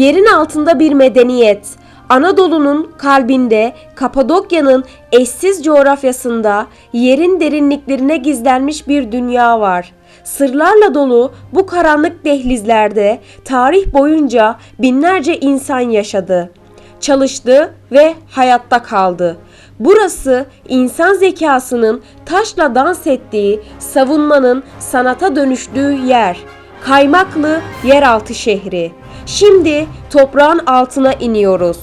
Yerin altında bir medeniyet. Anadolu'nun kalbinde, Kapadokya'nın eşsiz coğrafyasında yerin derinliklerine gizlenmiş bir dünya var. Sırlarla dolu bu karanlık dehlizlerde tarih boyunca binlerce insan yaşadı. Çalıştı ve hayatta kaldı. Burası insan zekasının taşla dans ettiği, savunmanın sanata dönüştüğü yer. Kaymaklı yeraltı şehri. Şimdi toprağın altına iniyoruz.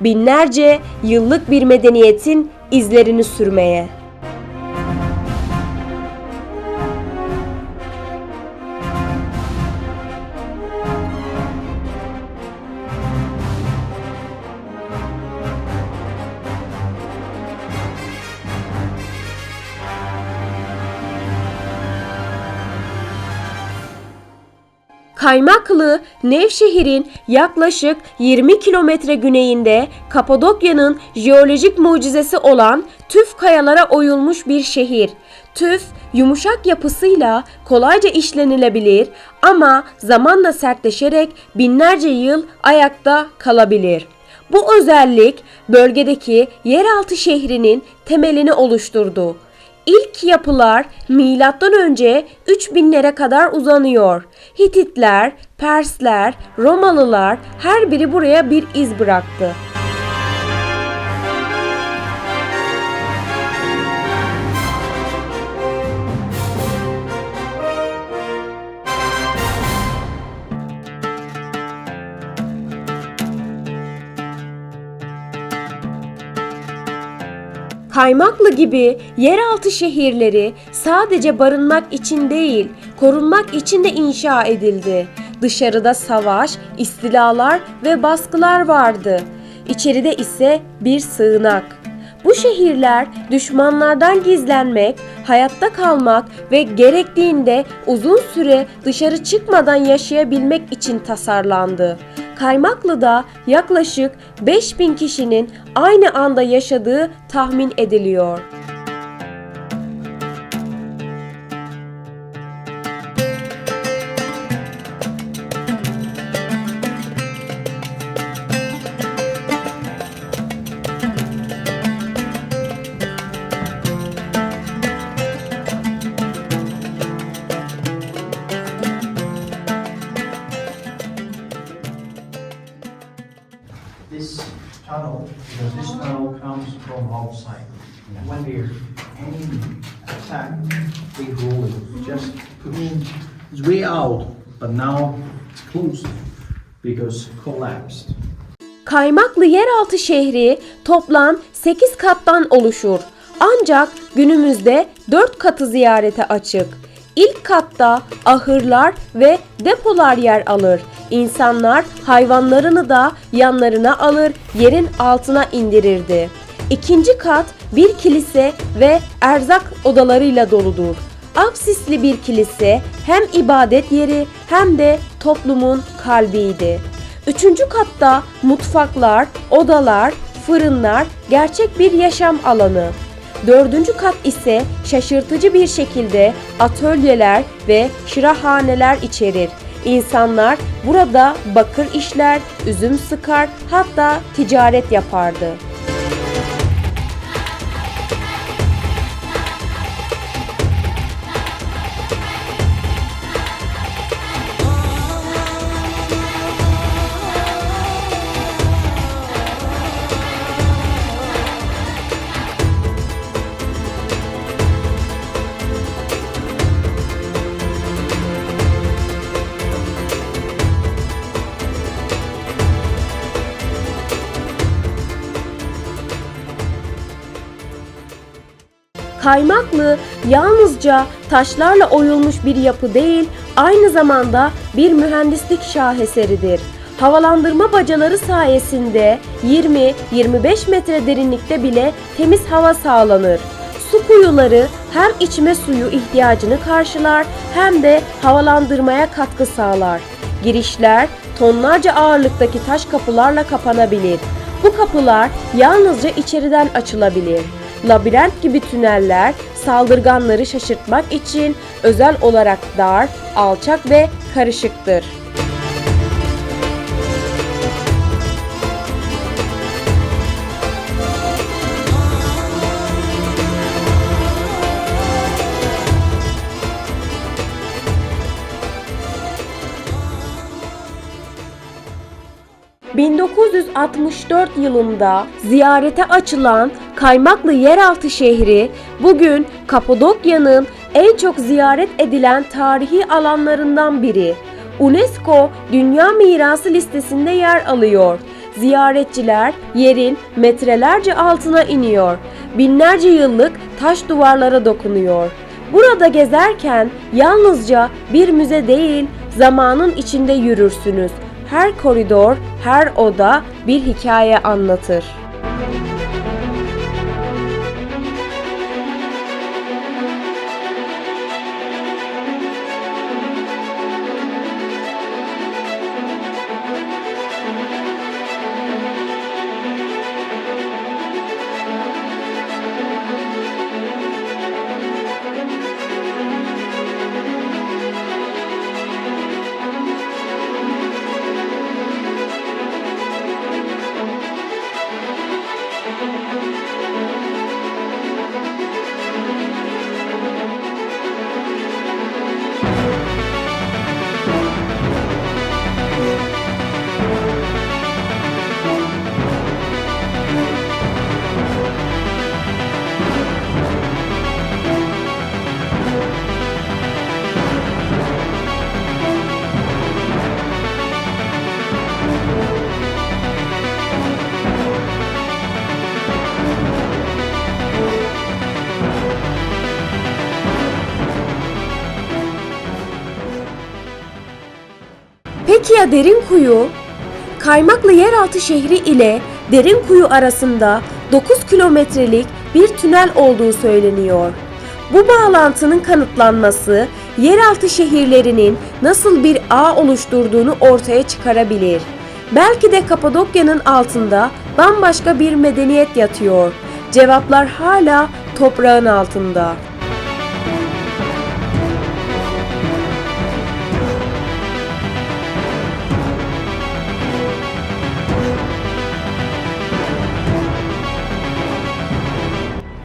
Binlerce yıllık bir medeniyetin izlerini sürmeye. Kaymaklı, Nevşehir'in yaklaşık 20 kilometre güneyinde Kapadokya'nın jeolojik mucizesi olan tüf kayalara oyulmuş bir şehir. Tüf, yumuşak yapısıyla kolayca işlenilebilir ama zamanla sertleşerek binlerce yıl ayakta kalabilir. Bu özellik bölgedeki yeraltı şehrinin temelini oluşturdu. İlk yapılar milattan önce 3000'lere kadar uzanıyor. Hititler, Persler, Romalılar her biri buraya bir iz bıraktı. Kaymaklı gibi yeraltı şehirleri sadece barınmak için değil, korunmak için de inşa edildi. Dışarıda savaş, istilalar ve baskılar vardı. İçeride ise bir sığınak. Bu şehirler düşmanlardan gizlenmek, hayatta kalmak ve gerektiğinde uzun süre dışarı çıkmadan yaşayabilmek için tasarlandı. Kaymaklı'da yaklaşık 5000 kişinin aynı anda yaşadığı tahmin ediliyor. Tunnel, because this tunnel comes from outside. When the enemy attack, they go and just push. It's way out, but now it's closed because collapsed. Kaymaklı yeraltı şehri toplam 8 kattan oluşur. Ancak günümüzde 4 katı ziyarete açık. İlk katta ahırlar ve depolar yer alır. İnsanlar hayvanlarını da yanlarına alır, yerin altına indirirdi. İkinci kat bir kilise ve erzak odalarıyla doludur. Apsisli bir kilise hem ibadet yeri hem de toplumun kalbiydi. Üçüncü katta mutfaklar, odalar, fırınlar, gerçek bir yaşam alanı. Dördüncü kat ise şaşırtıcı bir şekilde atölyeler ve şırahaneler içerir. İnsanlar burada bakır işler, üzüm sıkar, hatta ticaret yapardı. Kaymaklı yalnızca taşlarla oyulmuş bir yapı değil, aynı zamanda bir mühendislik şaheseridir. Havalandırma bacaları sayesinde 20-25 metre derinlikte bile temiz hava sağlanır. Su kuyuları hem içme suyu ihtiyacını karşılar hem de havalandırmaya katkı sağlar. Girişler tonlarca ağırlıktaki taş kapılarla kapanabilir. Bu kapılar yalnızca içeriden açılabilir. Labirent gibi tüneller saldırganları şaşırtmak için özel olarak dar, alçak ve karışıktır. ...1964 yılında ziyarete açılan Kaymaklı Yeraltı şehri bugün Kapadokya'nın en çok ziyaret edilen tarihi alanlarından biri. UNESCO Dünya Mirası listesinde yer alıyor. Ziyaretçiler yerin metrelerce altına iniyor. Binlerce yıllık taş duvarlara dokunuyor. Burada gezerken yalnızca bir müze değil, zamanın içinde yürürsünüz. Her koridor, her oda bir hikaye anlatır. Peki ya Derinkuyu? Kaymaklı yeraltı şehri ile Derinkuyu arasında 9 kilometrelik bir tünel olduğu söyleniyor. Bu bağlantının kanıtlanması yeraltı şehirlerinin nasıl bir ağ oluşturduğunu ortaya çıkarabilir. Belki de Kapadokya'nın altında bambaşka bir medeniyet yatıyor. Cevaplar hala toprağın altında.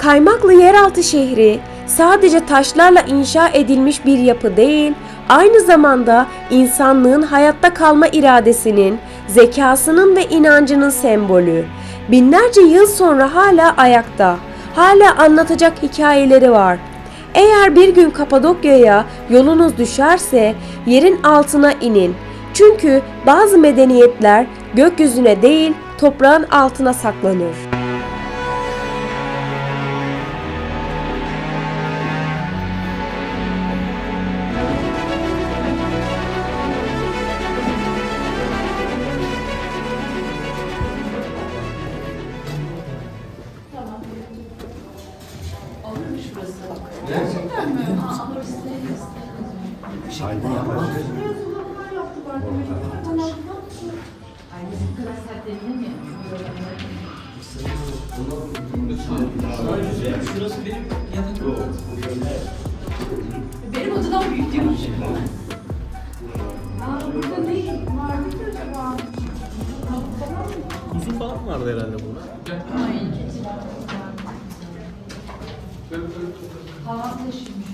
Kaymaklı yeraltı şehri sadece taşlarla inşa edilmiş bir yapı değil, aynı zamanda insanlığın hayatta kalma iradesinin, zekasının ve inancının sembolü. Binlerce yıl sonra hala ayakta, hala anlatacak hikayeleri var. Eğer bir gün Kapadokya'ya yolunuz düşerse yerin altına inin. Çünkü bazı medeniyetler gökyüzüne değil toprağın altına saklanır. Benim odadan büyük diyormuş. Aa, burada ne ki acaba? Kuzu falan vardı herhalde burada. Ay, keçi. Hava taşımış.